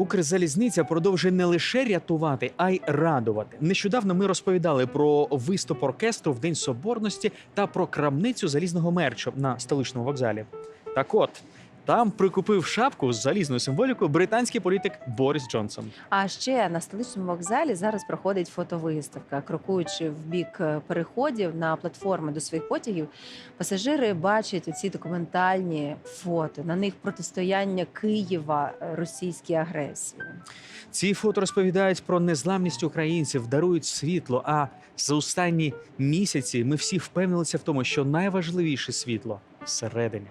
Укрзалізниця продовжує не лише рятувати, а й радувати. Нещодавно ми розповідали про виступ оркестру в День Соборності та про крамницю залізного мерчу на столичному вокзалі. Так от. Там прикупив шапку з залізною символікою британський політик Борис Джонсон. А ще на столичному вокзалі зараз проходить фотовиставка. Крокуючи в бік е, переходів на платформи до своїх потягів, пасажири бачать ці документальні фото. На них протистояння Києва е, російській агресії. Ці фото розповідають про незламність українців, дарують світло. А за останні місяці ми всі впевнилися в тому, що найважливіше світло всередині.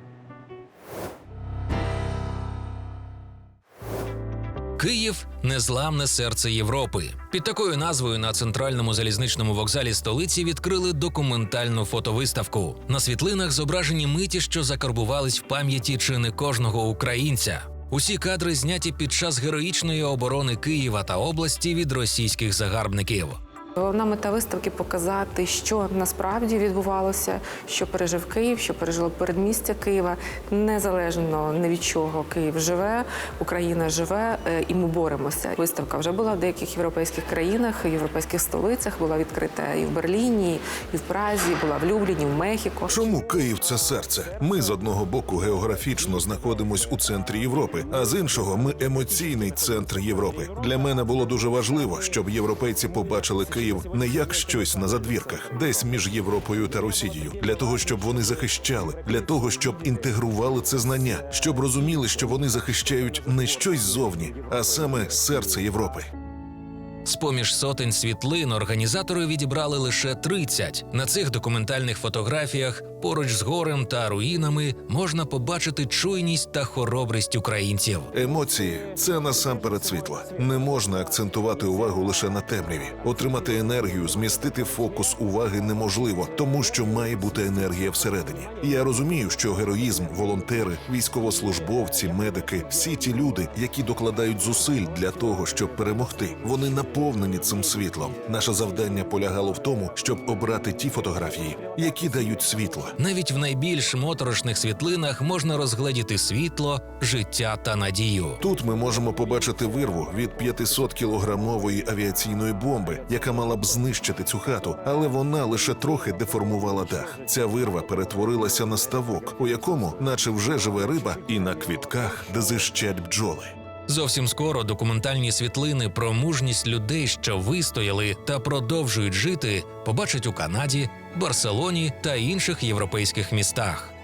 Київ незламне серце Європи. Під такою назвою на центральному залізничному вокзалі столиці відкрили документальну фотовиставку. На світлинах зображені миті, що закарбувались в пам'яті чи не кожного українця. Усі кадри зняті під час героїчної оборони Києва та області від російських загарбників. Головна мета виставки показати, що насправді відбувалося, що пережив Київ, що пережило передмістя Києва. Незалежно не від чого Київ живе, Україна живе, е, і ми боремося. Виставка вже була в деяких європейських країнах, європейських столицях. Була відкрита і в Берліні, і в Празі, була в Любліні, в Мехіко. Чому Київ це серце? Ми з одного боку географічно знаходимось у центрі Європи, а з іншого ми емоційний центр Європи. Для мене було дуже важливо, щоб європейці побачили Київ не як щось на задвірках, десь між Європою та Росією, для того, щоб вони захищали, для того, щоб інтегрували це знання, щоб розуміли, що вони захищають не щось ззовні, а саме серце Європи. З поміж сотень світлин організатори відібрали лише 30. На цих документальних фотографіях поруч з горем та руїнами можна побачити чуйність та хоробрість українців. Емоції це насамперед світло. Не можна акцентувати увагу лише на темряві. Отримати енергію, змістити фокус уваги неможливо, тому що має бути енергія всередині. Я розумію, що героїзм, волонтери, військовослужбовці, медики всі ті люди, які докладають зусиль для того, щоб перемогти, вони наповнені цим світлом. Наше завдання полягало в тому, щоб обрати ті фотографії, які дають світло. Навіть в найбільш моторошних світлинах можна розгледіти світло, життя та надію. Тут ми можемо побачити вирву від 500 кілограмової авіаційної бомби, яка мала б знищити цю хату, але вона лише трохи деформувала дах. Ця вирва перетворилася на ставок, у якому, наче вже живе риба, і на квітках, де зищать бджоли. Зовсім скоро документальні світлини про мужність людей, що вистояли та продовжують жити, побачать у Канаді, Барселоні та інших європейських містах.